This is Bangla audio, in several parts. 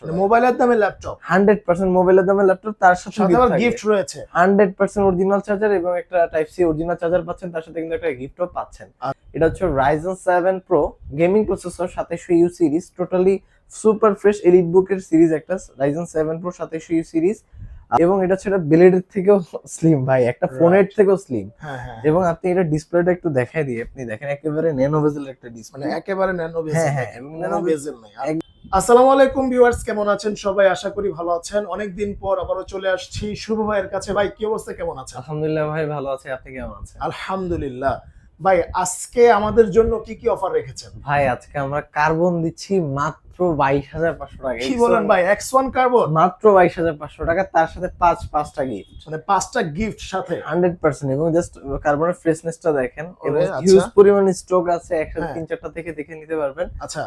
পাঁচশো মোবাইলের দামে ল্যাপটপ হান্ড্রেড পার্সেন্ট মোবাইলের দামে ল্যাপটপ তার সাথে আবার গিফট রয়েছে। হান্ড্রেড পার্সেন্ট অরিজিনাল চার্জার এবং একটা টাইপ সি অরিজিনাল চার্জার পাচ্ছেন তার সাথে কিন্তু একটা গিফটও পাচ্ছেন। এটা হচ্ছে Ryzen seven pro gaming processor সাতাইশো U series totally super fresh elite বুকের সিরিজ একটা রাইজেন সেভেন প্রো সাতাইশো ইউ সিরিজ এবং এটা হচ্ছে ব্লেডের থেকেও স্লিম ভাই একটা ফোনের থেকেও স্লিম হ্যাঁ হ্যাঁ এবং আপনি এটা ডিসপ্লেটা একটু দেখাই দিয়ে আপনি দেখেন একেবারে ন্যানো বেজেলের একটা মানে ডিসপ্লে একেবারে ন্যানো হ্যাঁ, বেজেল হ্যাঁ, ন্যানো ন্যানো বেজেল নাই। আসসালামু আলাইকুম ভিউয়ার্স কেমন আছেন সবাই? আশা করি ভালো আছেন। অনেকদিন পর আবারও চলে আসছি শুভ ভাইয়ের কাছে। ভাই কি অবস্থা? কেমন আছেন? আলহামদুলিল্লাহ ভাই ভালো আছে। আপনি কেমন আছেন? আলহামদুলিল্লাহ। ভাই আজকে আমাদের জন্য কি কি অফার রেখেছেন? ভাই আজকে আমরা কার্বন দিচ্ছি মাত্র বাইশ হাজার পাঁচশো টাকা। কি বলেন ভাই এক্স ওয়ান কার্বন? মাত্র বাইশ হাজার পাঁচশো টাকা তার সাথে পাঁচ পাঁচটা গিফট মানে পাঁচটা গিফট সাথে? Hundred percent. এবং জাস্ট কার্বনের ফ্রেশনেসটা দেখেন। হিউজ পরিমাণ স্টক আছে একসাথে হ্যাঁ। তিন চারটা থেকে দেখে নিতে পারবেন। আচ্ছা।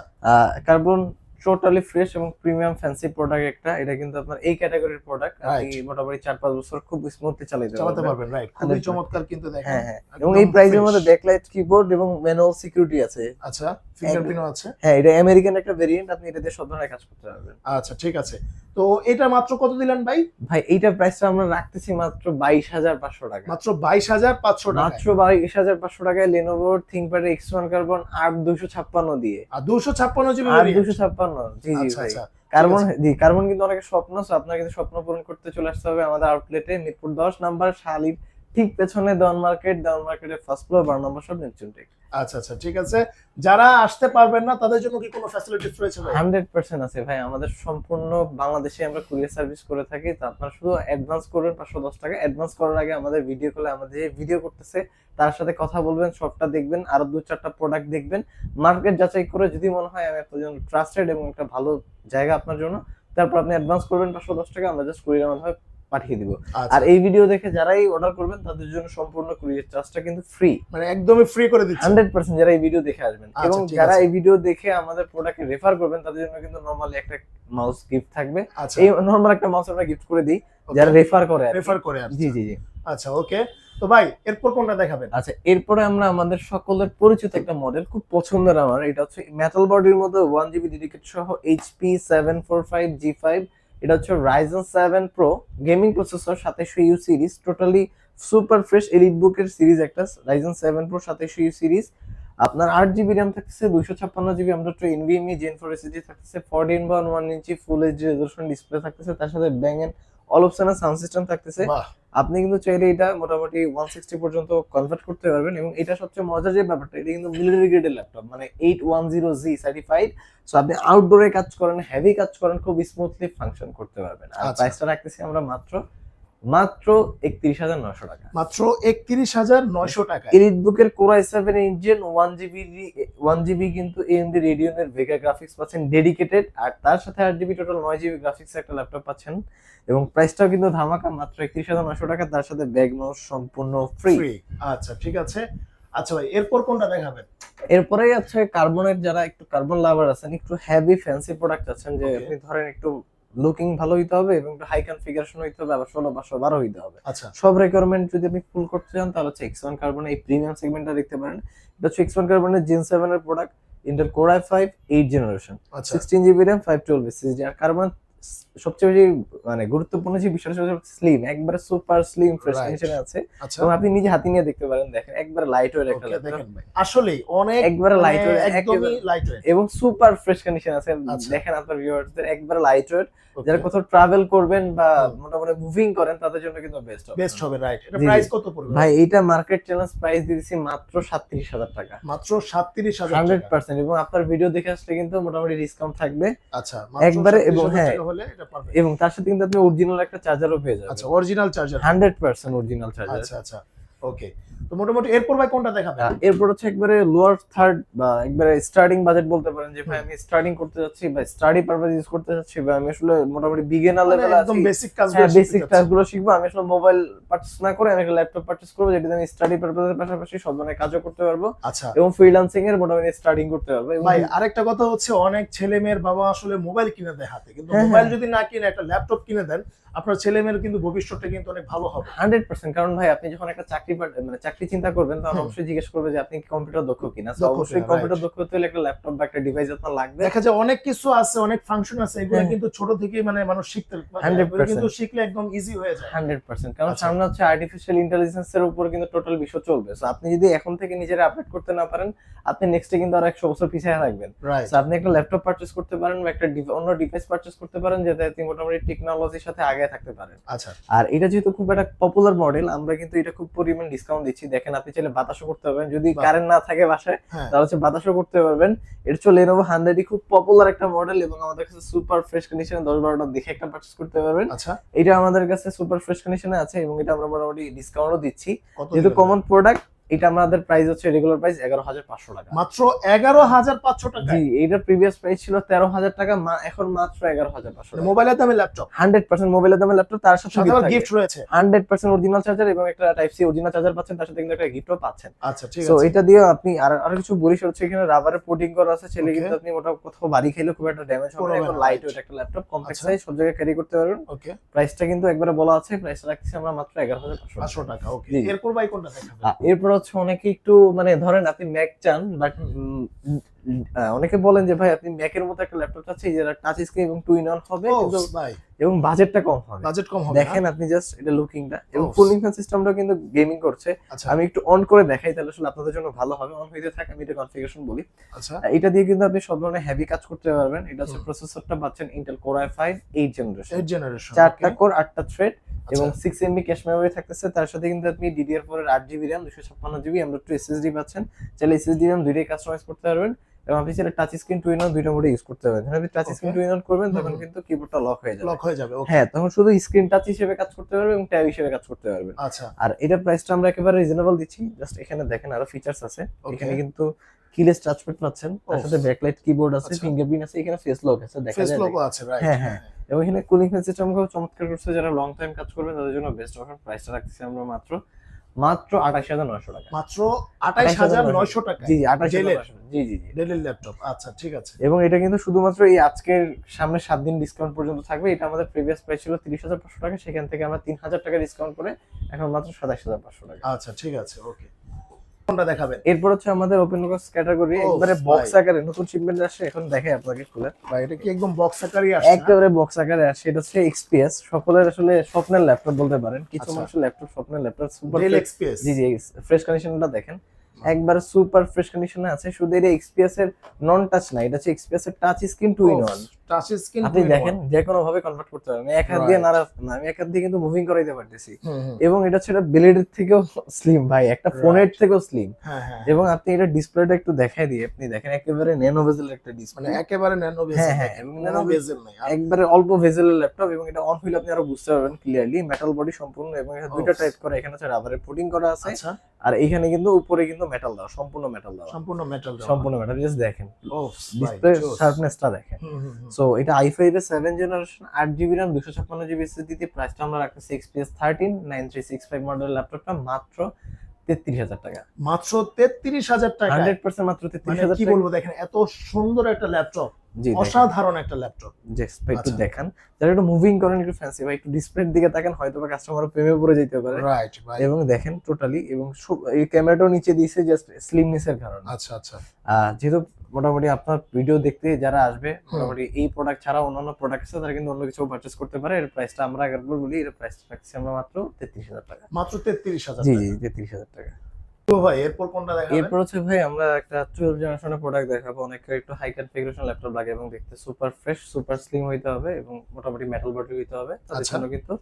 কার্বন টোটালি ফ্রেশ এবং প্রিমিয়াম ফ্যান্সি প্রোডাক্ট একটা। এটা কিন্তু আপনার এই ক্যাটাগরির প্রোডাক্ট আপনি মোটামুটি চার পাঁচ বছর খুব স্মুথলি চালাতে চালাতে পারবেন রাইট খুবই চমৎকার কিন্তু দেখেন। হ্যাঁ হ্যাঁ। এবং এই প্রাইসের। মধ্যে ব্যাকলাইট কিবোর্ড এবং ম্যানুয়াল সিকিউরিটি আছে। আচ্ছা ফিঙ্গারপ্রিন্টও আছে। হ্যাঁ এটা আমেরিকান একটা ভেরিয়েন্ট আপনি এটা দিয়ে সব ধরনের কাজ করতে পারবেন। আচ্ছা ঠিক আছে। তো এটা মাত্র কত দিলেন ভাই? ভাই এইটা প্রাইসটা আমরা রাখতেছি মাত্র বাইশ হাজার পাঁচশো টাকা মাত্র বাইশ হাজার পাঁচশো টাকা মাত্র বাইশ হাজার পাঁচশো টাকায় Lenovo ThinkPad X one carbon আট দুশো ছাপ্পান্ন দিয়ে। আর দুশো ছাপ্পান্ন জিবি দুশো ছাপ্পান্ন জি জি আচ্ছা আচ্ছা। কার্বন জি কার্বন কিন্তু অনেক স্বপ্ন আছে। আপনার কিন্তু স্বপ্ন পূরণ করতে চলে আসতে হবে আমাদের আউটলেটে মিরপুর দশ নাম্বার শালির ঠিক পেছনে দেওয়ান মার্কেট দেওয়ান মার্কেটের ফার্স্ট ফ্লোর বারো নম্বর সব নেপচুন টেক আচ্ছা আচ্ছা ঠিক আছে। যারা আসতে পারবেন না তাদের জন্য কি কোনো ফ্যাসিলিটিস রয়েছে ভাই? হান্ড্রেড পার্সেন্ট আছে ভাই। আমাদের সম্পূর্ণ বাংলাদেশে আমরা কুরিয়ার সার্ভিস করে থাকি। তো আপনারা শুধু অ্যাডভান্স করবেন পাঁচশো দশ টাকা অ্যাডভান্স করার আগে আমাদের ভিডিও কলে আমাদের যে ভিডিও করতেছে তার সাথে কথা বলবেন সবটা দেখবেন আরও দু চারটা প্রোডাক্ট দেখবেন। মার্কেট যাচাই করে যদি মনে হয় আমি আপনার জন্য ট্রাস্টেড এবং একটা ভালো জায়গা আপনার জন্য তারপর আপনি অ্যাডভান্স করবেন পাঁচশো দশ টাকা আমরা জাস্ট কুরিয়ার মাধ্যমে পাঠিয়ে দিব। আচ্ছা। আর এই ভিডিও দেখে যারাই অর্ডার করবেন তাদের জন্য সম্পূর্ণ কুরিয়ার চার্জটা কিন্তু ফ্রি মানে একদমই ফ্রি করে দিচ্ছে। হান্ড্রেড পার্সেন্ট যারা এই ভিডিও দেখে আসবেন। আচ্ছা, এবং যারা এই ভিডিও দেখে আমাদের প্রোডাক্টকে রেফার করবেন তাদের জন্য কিন্তু নর্মালি একটা মাউস গিফট থাকবে। আচ্ছা। এই নর্মাল একটা মাউস আমরা গিফট করে দিই যারা রেফার করে রেফার করে জি জি জি। আচ্ছা ওকে তো ভাই এরপর কোনটা দেখাবেন? আচ্ছা এরপরে আমরা আমাদের সকলের পরিচিত একটা মডেল খুব পছন্দের আমার। এটা হচ্ছে মেটাল বডির মধ্যে ওয়ান জিবি ডেডিকেট সহ HP seven four five G five এটা হচ্ছে Ryzen seven pro gaming processor সাতাশশো U series totally super fresh elite বুকের সিরিজ একটা রাইজেন সেভেন প্রো সাতাশশো ইউ সিরিজ আপনার আট জিবি র্যাম থাকতেছে দুশো ছাপ্পান্ন জিবি আমরা তো এনভিএমই জেন ফোর এসএসডি থাকতেছে fourteen by one inch full HD resolution display থাকতেছে, তার সাথে ব্যাং অল অপশনের সাউন্ড সিস্টেম থাকতেছে। আপনি কিন্তু চাইলে এটা মোটামুটি ওয়ান সিক্সটি পর্যন্ত কনভার্ট করতে পারবেন এবং এটা সবচেয়ে মজার যে ব্যাপারটা এটা কিন্তু মিলিটারি গ্রেডের ল্যাপটপ মানে eight one zero G certified so আপনি আউটডোরে কাজ করেন হেভি কাজ করেন খুব স্মুথলি ফাংশন করতে পারবেন। আর আচ্ছা। প্রাইসটা রাখতেছি আমরা মাত্র মাত্র একত্রিশ হাজার নশো টাকা। মাত্র একত্রিশ হাজার নয়শো টাকা। এলিট বুকের core i seven engine one GB one GB কিন্তু এএমডি রেডিয়নের ভেগা গ্রাফিক্স পাচ্ছেন ডেডিকেটেড আর তার সাথে আট জিবি টোটাল নয় জিবি গ্রাফিক্স একটা ল্যাপটপ পাচ্ছেন। এবং প্রাইসটাও কিন্তু ধামাকা মাত্র একত্রিশ হাজার নশো টাকা তার সাথে ব্যাগ মাউস সম্পূর্ণ ফ্রি আচ্ছা ঠিক আছে। আচ্ছা ভাই এরপর কোনটা দেখাবেন? এরপরেই আছে কার্বনের যারা একটু কার্বন লাভার আছেন একটু হেভি ফ্যান্সি প্রোডাক্ট আছেন যে. আপনি ধরেন একটু লুকিং ভালো হইতে হবে এবং একটু হাই কনফিগারেশন হইতে হবে আবার ষোলো বা বারো হইতে হবে। আচ্ছা। সব রিকোয়ারমেন্ট যদি আপনি ফুল করতে চান তাহলে হচ্ছে এক্স ওয়ান কার্বন এই প্রিমিয়াম সেগমেন্টটা দেখতে পারেন। এটা হচ্ছে এক্স ওয়ান কার্বনের জেন সেভেন এর product Intel core i five eight generation sixteen GB RAM five twelve SSD R carbon সবচেয়ে বেশি মানে গুরুত্বপূর্ণ যে বিষয়টা স্লিম একবারে সুপার স্লিম. কন্ডিশনে আছে। আচ্ছা। এবং আপনি নিজে হাতে নিয়ে দেখতে পারেন দেখেন একবারে লাইট ওয়েট একটা। দেখেন ভাই। আসলেই অনেক একবারে মানে লাইট ওয়েট একদমই লাইট ওয়েট এবং সুপার ফ্রেশ কন্ডিশন আছে। আচ্ছা। দেখেন আপনার ভিউয়ারদের একবারে লাইট ওয়েট যারা কোথাও ট্রাভেল করবেন বা মোটামুটি মুভিং করেন তাদের জন্য কিন্তু বেস্ট হবে। বেস্ট হবে রাইট এটা। প্রাইস কত পড়বে? ভাই এইটা মার্কেট চ্যালেঞ্জ প্রাইস দিয়েছি মাত্র সাতত্রিশ হাজার টাকা। মাত্র সাতত্রিশ হাজার হান্ড্রেড টাকা। পার্সেন্ট এবং আপনার ভিডিও দেখে আসলে কিন্তু মোটামুটি ডিসকাউন্ট থাকবে। আচ্ছা একবারে এবং হ্যাঁ। এটা এবং তার সাথে কিন্তু আপনি অরিজিনাল একটা চার্জারও পেয়ে যাবেন। আচ্ছা original charger hundred percent original charger আচ্ছা আচ্ছা। ওকে তো মোটামুটি এরপর ভাই কোনটা দেখাবে এরপর হচ্ছে একবারে লোয়ার থার্ড বা একবারে স্টার্টিং বাজেট বলতে পারেন যে ভাই আমি স্টার্টিং করতে যাচ্ছি বা স্টাডি পারপাস ইউজ করতে যাচ্ছি বা আমি আসলে মোটামুটি বিগিনার মানে লেভেলে একদম বেসিক কাজগুলো হ্যাঁ বেসিক কাজগুলো শিখব আমি আসলে মোবাইল পারচেস না করে আমি একটা ল্যাপটপ পারচেস করব যেটা আমি স্টাডি পারপাসের পাশাপাশি সব ধরনের কাজও করতে পারব আচ্ছা। এবং ফ্রিল্যান্সিং এর মোটামুটি স্টার্টিং করতে পারব ভাই আরেকটা কথা হচ্ছে অনেক ছেলে মেয়ের বাবা আসলে মোবাইল কিনে দেয় হাতে কিন্তু হ্যাঁ, মোবাইল হ্যাঁ। যদি না কিনে একটা ল্যাপটপ কিনে দেন আপনার ছেলে মেয়ের কিন্তু ভবিষ্যৎটা কিন্তু অনেক ভালো হবে। হান্ড্রেড পার্সেন্ট কারণ ভাই আপনি যখন একটা চাকরি মানে চাকরি চিন্তা করবেন তখন অবশ্যই জিজ্ঞেস করবে যে আপনি কম্পিউটার দক্ষ কিনা? অবশ্যই কম্পিউটার দক্ষ হতে হলে একটা ল্যাপটপ বা একটা ডিভাইস আপনার লাগবে। দেখা যায় অনেক কিছু আছে অনেক ফাংশন আছে এগুলো। কিন্তু ছোট থেকেই মানে মানুষ শিখতে পারে 100% কিন্তু শিখলে একদম ইজি হয়ে যায়। হান্ড্রেড পার্সেন্ট কারণ আচ্ছা। সামনে হচ্ছে আর্টিফিশিয়াল ইন্টেলিজেন্স এর উপর কিন্তু টোটাল বিশ্ব চলবে। সো আপনি যদি এখন থেকে নিজেরা আপডেট করতে না পারেন আপনি নেক্সটে কিন্তু আরও একশো বছর পিছিয়ে থাকবেন। আপনি একটা ল্যাপটপ পারচেস করতে পারেন বা একটা অন্য ডিভাইস পারচেস করতে পারেন যাতে আপনি মোটামুটি টেকনোলজির সাথে আগে থাকতে পারেন। আচ্ছা। আর এটা যেহেতু খুব একটা পপুলার মডেল আমরা কিন্তু এটা খুব পরিমাণ ডিসকাউন্ট দিচ্ছি। দেখেন আপনি চাইলে বাতাসও করতে পারবেন। যদি কারেন্ট না থাকে বাসায় হ্যাঁ। তাহলে হচ্ছে বাতাসও করতে পারবেন। এটা হচ্ছে লেনোভো হান্ড্রেডই খুব পপুলার একটা মডেল এবং আমাদের কাছে সুপার ফ্রেশ কন্ডিশনে দশ বারোটা দেখে একটা পারচেস করতে পারবেন। আচ্ছা। এটা আমাদের কাছে সুপার ফ্রেশ কন্ডিশনে আছে এবং এটা আমরা মোটামুটি ডিসকাউন্টও দিচ্ছি। যেহেতু কমন প্রোডাক্ট এটা আমাদের প্রাইস হচ্ছে রেগুলার প্রাইস এগারো হাজার পাঁচশো টাকা। মাত্র এগারো হাজার পাঁচশো টাকা জি এটার প্রিভিয়াস প্রাইস ছিল তেরো হাজার টাকা এখন মাত্র এগারো হাজার পাঁচশো মোবাইলের দামে ল্যাপটপ হান্ড্রেড পার্সেন্ট মোবাইলের দামে ল্যাপটপ তার সাথে গিফট রয়েছে। হান্ড্রেড পার্সেন্ট অরিজিনাল চার্জার এবং একটা টাইপ সি অরিজিনাল চার্জার পাচ্ছেন তার সাথে কিন্তু একটা গিফটও পাচ্ছেন। আচ্ছা ঠিক তো আছে। এটা দিয়ে আপনি আর আরও কিছু বলি সেটা হচ্ছে এখানে রাবারের কোটিং করা আছে ছেলে কিন্তু আপনি মোটা কোথাও বাড়ি খেলে খুব একটা ড্যামেজ হবে না। লাইট. ওয়েট একটা ল্যাপটপ কম্প্যাক্ট। সাইজ সব জায়গায় ক্যারি করতে পারবেন। ওকে প্রাইসটা কিন্তু একবারে বলা আছে প্রাইসটা রাখছি আমরা মাত্র এগারো হাজার পাঁচশো টাকা। ওকে এরপর ভাই কোনটা দেখাবেন? এরপর হচ্ছে অনেকে একটু মানে ধরেন আপনি ম্যাক চান বাট অনেকে বলেন যে ভাই আপনি ম্যাকের মতো একটা ল্যাপটপ চাচ্ছি যেটা টাচ স্ক্রিন এবং টু ইন ওয়ান হবে কিন্তু ভাই। এবং বাজেটটা কম হবে। বাজেট কম হবে দেখেন আপনি জাস্ট এটা লুকিংটা এবং Oh. কুলিং ফ্যান সিস্টেমটা কিন্তু গেমিং করছে। আচ্ছা। আমি একটু অন করে দেখাই তাহলে আসলে আপনাদের জন্য ভালো হবে। অন হইতে থাকে আমি এটা কনফিগারেশন বলি। আচ্ছা। এটা দিয়ে কিন্তু আপনি সব ধরনের হেভি কাজ করতে পারবেন। এটা হচ্ছে। প্রসেসরটা পাচ্ছেন Intel core i five eight generation eight generation চারটা কোর আটটা থ্রেড এবং আচ্ছা। সিক্স এমবি ক্যাশ মেমোরি থাকতেছে তার সাথে কিন্তু আপনি ডিডিআর ফোর এর আট জিবি র্যাম দুশো ছাপ্পান্ন জিবি আমরা একটু এসএসডি পাচ্ছেন। চাইলে এসএসডি র্যাম দুইটাই কাস্টমাইজ করতে পারবেন এবং আপনি চাইলে টাচ স্ক্রিন টু ইন দুইটা মোডে ইউজ করতে পারবেন। যখন আপনি টাচ স্ক্রিন. টু ইন করবেন তখন কিন্তু কিবোর্ডটা লক হয়ে যাবে। লক হয়ে যাবে হ্যাঁ তখন শুধু স্ক্রিন টাচ হিসেবে কাজ করতে পারবেন এবং ট্যাব হিসেবে কাজ করতে পারবেন। আচ্ছা। আর এটা প্রাইসটা আমরা একেবারে রিজনেবল দিচ্ছি। জাস্ট এখানে দেখেন আরও ফিচার্স আছে. এখানে কিন্তু কিলেস টাচপ্যাড পাচ্ছেন তার. সাথে ব্যাকলাইট কিবোর্ড আছে আচ্ছা। ফিঙ্গারপ্রিন্ট আছে এখানে ফেস লক আছে দেখা ফেস যায় লোগো আছে রাইট হ্যাঁ, হ্যাঁ। এবং এখানে কুলিং ফ্যান সিস্টেম খুব চমৎকার করছে যারা লং টাইম কাজ করবেন তাদের জন্য বেস্ট অপশন প্রাইসটা রাখতেছি আমরা মাত্র মাত্র আঠাশ হাজার নয়শো টাকা মাত্র আঠাইশ হাজার নয়শো টাকা জি জি আঠাশ Dell-এর? জি জি জি ডেলের ল্যাপটপ আচ্ছা ঠিক আছে এবং এটা কিন্তু শুধুমাত্র এই আজকের সামনে সাত দিন ডিসকাউন্ট পর্যন্ত থাকবে এটা আমাদের প্রিভিয়াস প্রাইস ছিল তিরিশ হাজার পাঁচশো টাকা সেখান থেকে আমরা তিন হাজার টাকা ডিসকাউন্ট করে এখন মাত্র সাতাশ হাজার পাঁচশো টাকা আচ্ছা ঠিক আছে ওকে কোনটা দেখাবেন? এরপর হচ্ছে আমাদের ওপেন বক্স ক্যাটাগরি একবারে বক্স আকারে নতুন শিপমেন্ট আসছে এখন দেখে আপনাকে খুলে। ভাই এটা কি একদম বক্স আকারই আসছে না? একেবারে বক্স আকারে আসছে এটা হচ্ছে এক্সপিএস সকলের আসলে স্বপ্নের ল্যাপটপ বলতে পারেন। কিছু আচ্ছা। মানুষের ল্যাপটপ স্বপ্নের laptop super Dell XPS G G fresh কন্ডিশনটা দেখেন। একবার সুপার ফ্রেশ কন্ডিশনে আছে শুধু এটা এক্সপিএস এর নন টাচ না এটা হচ্ছে এক্সপিএস এর touch screen two in one touch screen আপনি দেখেন যে কোনো ভাবে কনভার্ট করতে পারবেন এক হাত দিয়ে নাড়া না আমি এক হাত দিয়ে কিন্তু মুভিং করাইতে পারতেছি। এবং এটা ব্লেডের থেকেও স্লিম ভাই। একটা ফোনের থেকেও স্লিম হ্যাঁ হ্যাঁ এবং আপনি এটা ডিসপ্লেটা একটু দেখাই দিয়ে আপনি দেখেন একেবারে ন্যানো ভেজেল একটা মানে একেবারে ন্যানো হ্যাঁ, হ্যাঁ, হ্যাঁ ন্যানো নাই। আর- একবারে অল্প ভেজেলের ল্যাপটপ এবং এটা অন হইলে আপনি আরও বুঝতে পারবেন ক্লিয়ারলি মেটাল বডি সম্পূর্ণ এবং এটা দুইটা. টাইপ করা। এখানে হচ্ছে রাবারের পুটিং করা আছে। আচ্ছা। আর এখানে কিন্তু উপরে কিন্তু মেটাল দেওয়া সম্পূর্ণ মেটাল দেওয়া। সম্পূর্ণ মেটাল সম্পূর্ণ মেটাল জাস্ট দেখেন। ডিসপ্লে শার্পনেসটা দেখেন। হুম। সো এটা আই ফাইভ এর সেভেন জেনারেশন আট জিবি র্যাম দুশো ছাপ্পান্ন জিবি এসএসডি প্রাইসটা আমরা রাখতেছি XPS thirteen nine three six five model ল্যাপটপটা মাত্র তেত্রিশ হাজার টাকা। মাত্র তেত্রিশ হাজার টাকা। হান্ড্রেড পার্সেন্ট মাত্র তেত্রিশ মানে হাজার কি বলব দেখেন এত সুন্দর একটা ল্যাপটপ। অসাধারণ একটা ল্যাপটপ একটু আচ্ছা। দেখান। যারা একটু মুভিং করেন একটু ফ্যান্সি ভাই একটু ডিসপ্লের দিকে তাকান হয়তো বা কাস্টমার প্রেমে পড়ে যেতে পারে। রাইট ভাই এবং দেখেন টোটালি এবং এই ক্যামেরাটাও নিচে দিয়েছে জাস্ট স্লিমনেসের কারণে। আচ্ছা আচ্ছা। যেহেতু মোটামুটি আপনার ভিডিও দেখতে যারা আসবে মোটামুটি এই প্রোডাক্ট ছাড়া অন্যান্য প্রোডাক্ট আছে তারা কিন্তু অন্য কিছু পারচেস করতে পারে। এর প্রাইসটা আমরা আগের বলি এর প্রাইস রাখছি আমরা মাত্র তেত্রিশ হাজার টাকা। মাত্র তেত্রিশ হাজার জি জি তেত্রিশ হাজার টাকা। তো ভাই এরপর কোনটা দেখাবেন? এরপর হচ্ছে ভাই আমরা একটা টুয়েলভ জেনারেশনের প্রোডাক্ট দেখাবো। অনেকে একটু হাই কনফিগারেশন ল্যাপটপ লাগে এবং দেখতে সুপার ফ্রেশ সুপার স্লিম হইতে হবে এবং মোটামুটি মেটাল বডি হইতে হবে। তাদের আচ্ছা। জন্য কিন্তু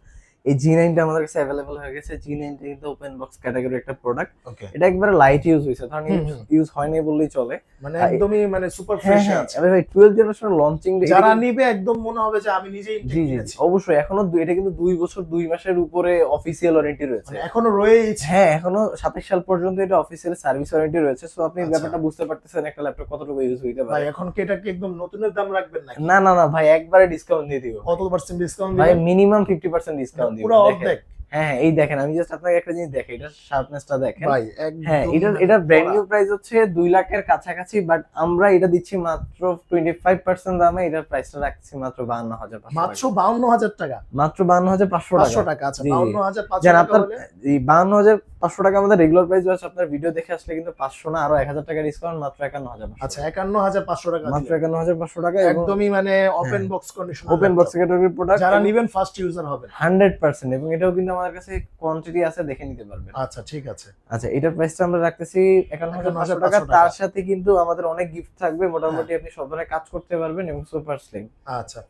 এই জি নাইনটা আমাদের কাছে অ্যাভেলেবল হয়ে গেছে। জি নাইনটা কিন্তু ওপেন বক্স ক্যাটাগরি একটা প্রোডাক্ট এটা একবারে লাইট ইউজ হয়েছে ধরেন। ইউজ হয়নি বললেই চলে। মানে একদমই মানে সুপার হ্যাঁ ফ্রেশ হ্যাঁ। আছে। আরে ভাই টুয়েলভ জেনারেশন লঞ্চিং যারা নিবে একদম মনে হবে যে আমি নিজেই জি জি। অবশ্যই এখনও এটা কিন্তু দুই বছর দুই মাসের উপরে অফিসিয়াল ওয়ারেন্টি রয়েছে। মানে এখনও রয়েছে হ্যাঁ এখনও সাতাশ সাল পর্যন্ত এটা অফিসিয়াল সার্ভিস ওয়ারেন্টি রয়েছে। সো আপনি আচ্ছা। ব্যাপারটা বুঝতে পারতেছেন একটা ল্যাপটপ কতটুকু ইউজ হইতে ভাই এখন কি এটা কি একদম নতুনের দাম রাখবেন না না না ভাই একবারে ডিসকাউন্ট দিয়ে দিব। কত পার্সেন্ট ডিসকাউন্ট ভাই মিনিমাম ফিফটি পার্সেন্ট ডিসকাউন্ট দিব পুরো অর্ধেক। হ্যাঁ হ্যাঁ, এই দেখেন আমি জাস্ট আপনাকে একটা জিনিস দেখে এটা শার্পনেসটা দেখেন। ভাই হ্যাঁ এটা এটা ব্র্যান্ড নিউ প্রাইস হচ্ছে দুই লাখের কাছাকাছি বাট আমরা এটা দিচ্ছি মাত্র টোয়েন্টি ফাইভ পার্সেন্ট দামে এটার প্রাইসটা রাখছি মাত্র বাহান্ন হাজার মাত্র বাউন্ন হাজার টাকা? মাত্র বাহান্ন হাজার পাঁচশো পাঁচশো টাকা টাকা আচ্ছা জি, জি। বাউন্ন হাজার পাঁচশো যেন টাকা আপনার হলে এই বাহান্ন হাজার পাঁচশো টাকা আমাদের রেগুলার প্রাইস আছে আপনার ভিডিও দেখে আসলে কিন্তু পাঁচশো না আরও এক হাজার টাকা ডিসকাউন্ট মাত্র একান্ন হাজার আচ্ছা একান্ন হাজার পাঁচশো টাকা মাত্র দিলেন। একান্ন হাজার পাঁচশো টাকা একদমই মানে open box condition open box ক্যাটাগরির প্রোডাক্ট যারা নিবেন ফার্স্ট ইউজার হবে হান্ড্রেড পার্সেন্ট এবং এটাও কিন্তু আমাদের কাছে কোয়ান্টিটি আছে দেখে নিতে পারবেন। আচ্ছা ঠিক আছে। আচ্ছা এটার প্রাইসটা আমরা রাখতেছি একান্ন হাজার পাঁচশো টাকা। তার সাথে কিন্তু আমাদের অনেক গিফট থাকবে। মোটামুটি আপনি সব ধরনের কাজ করতে পারবেন এবং সুপার স্লিম আচ্ছা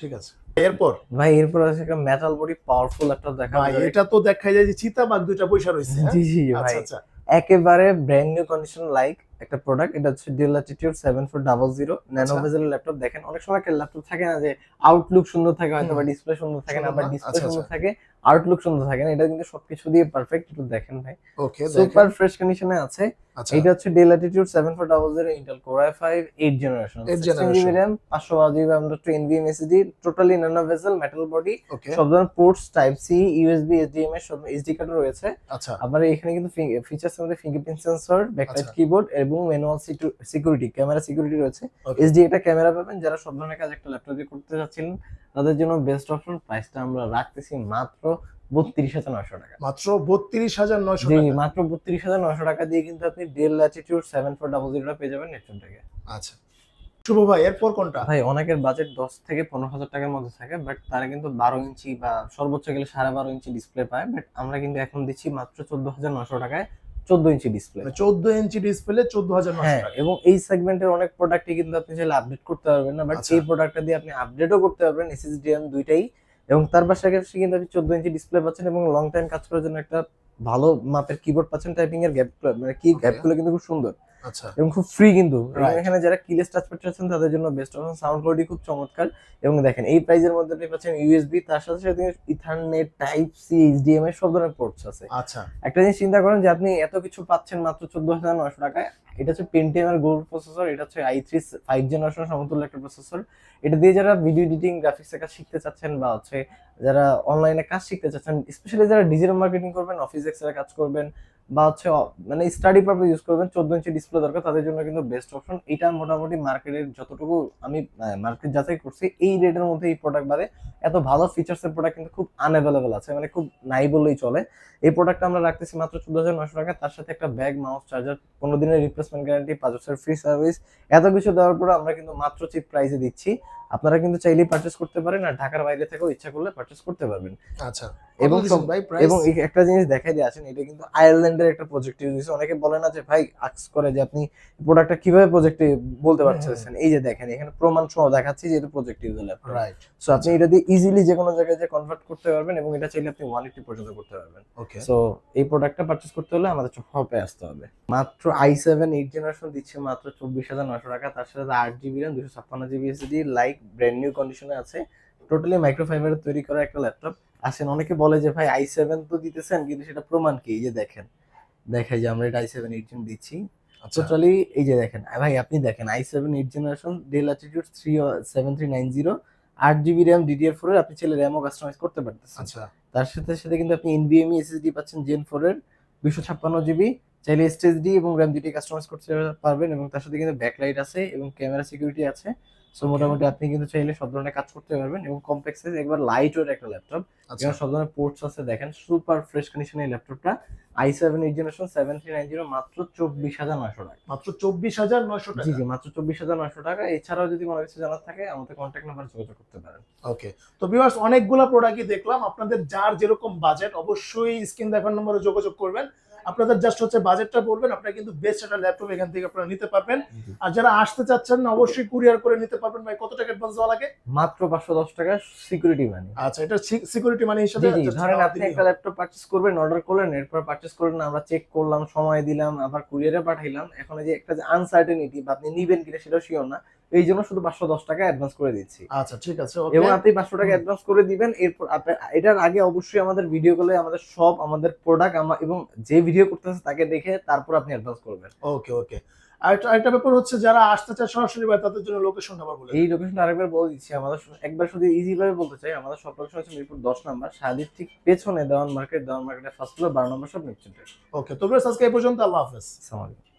ঠিক আছে। এরপর? ভাই এরপর আছে একটা মেটাল বডি পাওয়ারফুল একটা দেখা ভাই এটা তো দেখাই যায় যে চিতাবাঘ দুইটা পয়সা রয়েছে হ্যাঁ? জি জি ভাই। আচ্ছা আচ্ছা। একেবারে ব্র্যান্ড নিউ কন্ডিশন লাইক একটা প্রোডাক্ট এটা হচ্ছে Dell Latitude seven four double zero nano. Bezel laptop দেখেন অনেক সময় একটা ল্যাপটপ থাকে না যে আউটলুক সুন্দর থাকে হয়তো বা ডিসপ্লে সুন্দর থাকে না বা ডিসপ্লে আচ্ছা, সুন্দর আচ্ছা। থাকে আউটলুক সুন্দর থাকে না এটা কিন্তু সবকিছু দিয়ে পারফেক্ট একটু দেখেন ভাই। ওকে সুপার ফ্রেশ কন্ডিশনে আছে। আচ্ছা। এটা হচ্ছে Dell Latitude seven four double zero Intel core i five eight generation GB পাঁচশো বারো জিবি আমরা two NVM SSD totally nano bezel metal body সব ধরনের ports type C USB HDMI সব এইচডি কার্ডও রয়েছে। আচ্ছা। আবার এখানে কিন্তু ফিচার্স মধ্যে ফিঙ্গারপ্রিন্ট সেন্সর ব্যাকলাইট। কিবোর্ড এবং ম্যানুয়াল সিকিউরিটি ক্যামেরা সিকিউরিটি রয়েছে. এইচডি একটা ক্যামেরা পাবেন যারা সব ধরনের কাজ একটা ল্যাপটপ করতে চাচ্ছিলেন তাদের জন্য বেস্ট অপশন প্রাইসটা আমরা রাখতেছি মাত্র বত্রিশ হাজার নয়শো টাকা। মাত্র বত্রিশ হাজার নয়শো টাকা। মাত্র বত্রিশ হাজার নয়শো টাকা দিয়ে কিন্তু আপনি Dell Latitude seven four double জিরোটা পেয়ে যাবেন নেটফোন থেকে। আচ্ছা। শুভ ভাই এরপর কোনটা? ভাই অনেকের বাজেট দশ থেকে পনেরো হাজার টাকার মধ্যে থাকে বাট তারা কিন্তু বারো ইঞ্চি বা সর্বোচ্চ গেলে সাড়ে বারো ইঞ্চি ডিসপ্লে পায় বাট আমরা কিন্তু এখন দিচ্ছি মাত্র চোদ্দ হাজার নশো টাকায় চোদ্দ ইঞ্চি ডিসপ্লে চোদ্দ ইঞ্চি ডিসপ্লে চোদ্দ হাজার হ্যাঁ এবং এই সেগমেন্টের অনেক প্রোডাক্টই কিন্তু আপনি চাইলে আপডেট করতে পারবেন না বাট আচ্ছা। এই প্রোডাক্টটা দিয়ে আপনি আপডেটও করতে পারবেন এসএসডিএম দুইটাই। এবং তার পাশাপাশি কিন্তু আপনি চোদ্দ ইঞ্চি ডিসপ্লে পাচ্ছেন এবং লং টাইম কাজ করার জন্য একটা ভালো মাপের কিবোর্ড পাচ্ছেন টাইপিং এর গ্যাপ মানে কি গ্যাপগুলো কিন্তু খুব সুন্দর। এবং খুব ফ্রি কিন্তু। এখানে যারা কিলেস তাদের জন্য বেস্ট অপশন সাউন্ড কোয়ালিটি খুব চমৎকার। এবং দেখেন এই প্রাইজের মধ্যে আপনি পাচ্ছেন ইউএসবি তার সাথে সাথে ইথারনেট টাইপ সি এইচডিএমআই সব ধরনের পোর্টস আছে। আচ্ছা। একটা জিনিস চিন্তা করেন যে আপনি এত কিছু পাচ্ছেন মাত্র চোদ্দ হাজার নয়শো টাকায়। এটা হচ্ছে পেন্টিএম এর গোল্ড প্রসেসর এটা হচ্ছে আই থ্রি ফাইভ জেনারেশন সমতুল্য একটা প্রসেসর এটা দিয়ে যারা ভিডিও এডিটিং গ্রাফিক্স এর কাজ শিখতে চাচ্ছেন বা হচ্ছে যারা অনলাইনে কাজ শিখতে চাচ্ছেন স্পেশালি যারা ডিজিটাল মার্কেটিং করবেন অফিস এক্সের কাজ করবেন বা হচ্ছে মানে স্টাডি পারপাস ইউজ করবেন, চোদ্দ ইঞ্চি ডিসপ্লে দরকার, তাদের জন্য কিন্তু বেস্ট অপশন এটা মোটামুটি মার্কেটের যতটুকু আমি মার্কেট যাচাই করছি, এই রেটের মধ্যে এই প্রোডাক্ট বাদে এত ভালো ফিচার্স এর প্রোডাক্ট কিন্তু খুব আনঅ্যাভেলেবল আছে মানে খুব নাই বললেই চলে। এই প্রোডাক্টটা আমরা রাখতেছি মাত্র চোদ্দ হাজার নশো টাকা, তার সাথে একটা ব্যাগ মাউস চার্জার পনেরো দিনের রিপ্লেসমেন্ট গ্যারান্টি পাঁচ বছরের ফ্রি সার্ভিস এত কিছু দেওয়ার পরে আমরা কিন্তু মাত্র চিপ প্রাইসে দিচ্ছি। আপনারা কিন্তু চাইলেই পারচেস করতে পারেন আর ঢাকার বাইরে থেকেও ইচ্ছা করলে পারচেস করতে পারবেন। আচ্ছা এবং ভাই এবং একটা জিনিস দেখাই দিয়ে আছেন এটা কিন্তু আয়ারল্যান্ডের একটা প্রজেক্ট ইউজ হয়েছে। অনেকে বলে না যে ভাই আক্স করে যে আপনি প্রোডাক্টটা কীভাবে প্রজেক্টে বলতে পারছেন এই যে দেখেন এখানে প্রমাণ সহ দেখাচ্ছি যে এটা project use laptop right so আপনি এটা দিয়ে ইজিলি যে কোনো জায়গায় যে কনভার্ট করতে পারবেন এবং এটা চাইলে আপনি ওয়ান এইটি পর্যন্ত করতে পারবেন। ওকে সো এই প্রোডাক্টটা পারচেস করতে হলে আমাদের শপে আসতে হবে। মাত্র আই সেভেন এইট জেনারেশন দিচ্ছে মাত্র চব্বিশ হাজার নশো টাকা। তার সাথে আট জিবি র্যাম দুশো ছাপ্পান্ন GB SSD like brand new কন্ডিশনে আছে। টোটালি মাইক্রোফাইবারের তৈরি করা একটা ল্যাপটপ আসেন অনেকে বলে যে ভাই আই সেভেন তো দিতেছেন কিন্তু সেটা প্রমাণ কি? এই যে দেখেন দেখাই যে আমরা এটা আই সেভেন এইট দিচ্ছি। আচ্ছা। টোটালি এই যে দেখেন ভাই আপনি দেখেন i seven eight generation Dell Latitude three seven three nine zero আট জিবি র্যাম ডিডিআর ফোর এর আপনি চাইলে র্যামও কাস্টমাইজ করতে পারতেছেন। আচ্ছা। তার সাথে সাথে কিন্তু আপনি এনভিএমই এসএসডি পাচ্ছেন জেন ফোর এর দুশো ছাপ্পান্ন জিবি চাইলে এসএসডি এবং র্যাম দুটি কাস্টমাইজ করতে পারবেন এবং তার সাথে কিন্তু ব্যাকলাইট আছে এবং ক্যামেরা সিকিউরিটি আছে। সো মোটামুটি আপনি কিন্তু চাইলে সব ধরনের কাজ করতে পারবেন এবং কমপ্লেক্স সাইজ একবার লাইট ওয়েট একটা ল্যাপটপ আচ্ছা। এবং সব ধরনের পোর্টস আছে দেখেন সুপার ফ্রেশ কন্ডিশনের ল্যাপটপটা i seven eight generation seven three nine zero মাত্র চব্বিশ হাজার নয়শো টাকা। মাত্র চব্বিশ হাজার নয়শো জি টাকা? জি মাত্র চব্বিশ হাজার নয়শো টাকা। এছাড়াও যদি কোনো কিছু জানার থাকে আমাদের কন্ট্যাক্ট নাম্বার যোগাযোগ করতে পারেন। ওকে তো ভিউয়ার্স অনেকগুলো প্রোডাক্টই দেখলাম। আপনাদের যার যেরকম বাজেট অবশ্যই স্ক্রিন দেখার নম্বরে যোগাযোগ করবেন। আপনাদের জাস্ট হচ্ছে বাজেটটা বলবেন আপনারা কিন্তু বেস্ট একটা ল্যাপটপ এখান থেকে আপনারা নিতে পারবেন। আর যারা আসতে চাচ্ছেন না অবশ্যই কুরিয়ার করে নিতে পারবেন ভাই। কত টাকা অ্যাডভান্স দেওয়া লাগে? মাত্র পাঁচশো দশ টাকা সিকিউরিটি মানি আচ্ছা এটা সিকিউরিটি মানি হিসেবে ধরেন আপনি একটা ল্যাপটপ পারচেজ করবেন অর্ডার করলেন এরপর পারচেজ করলেন আমরা চেক করলাম সময় দিলাম আবার কুরিয়ারে পাঠাইলাম। এখন এই যে একটা যে আনসার্টেনিটি বা আপনি নিবেন কিনা সেটাও শিওর না। এই জন্য শুধু পাঁচশো দশ টাকা অ্যাডভান্স করে দিচ্ছি। আচ্ছা ঠিক আছে এবং আপনি পাঁচশো টাকা অ্যাডভান্স করে দিবেন এরপর এটার আগে অবশ্যই আমাদের ভিডিও কলে আমাদের সব আমাদের প্রোডাক্ট এবং যে ভিডিও করতেছে তাকে দেখে তারপর আপনি অ্যাডভান্স করবেন। ওকে ওকে আর একটা- ব্যাপার হচ্ছে যারা আসতে চায় সরাসরি ভাই তাদের জন্য লোকেশন আবার বলে এই লোকেশনটা আরেকবার বলে দিচ্ছি আমাদের একবার শুধু ইজি ভাবে বলতে চাই আমাদের সব লোকেশন হচ্ছে মিরপুর দশ নম্বর সাদির ঠিক পেছনে দেওয়ান মার্কেট দেওয়ান মার্কেটের ফার্স্ট ফ্লোর বারো নম্বর সব নিশ্চিত ওকে তো ব্রেস আজকে এই পর্যন্ত আল্লাহ হাফেজ। আসসালামু আলাইকুম।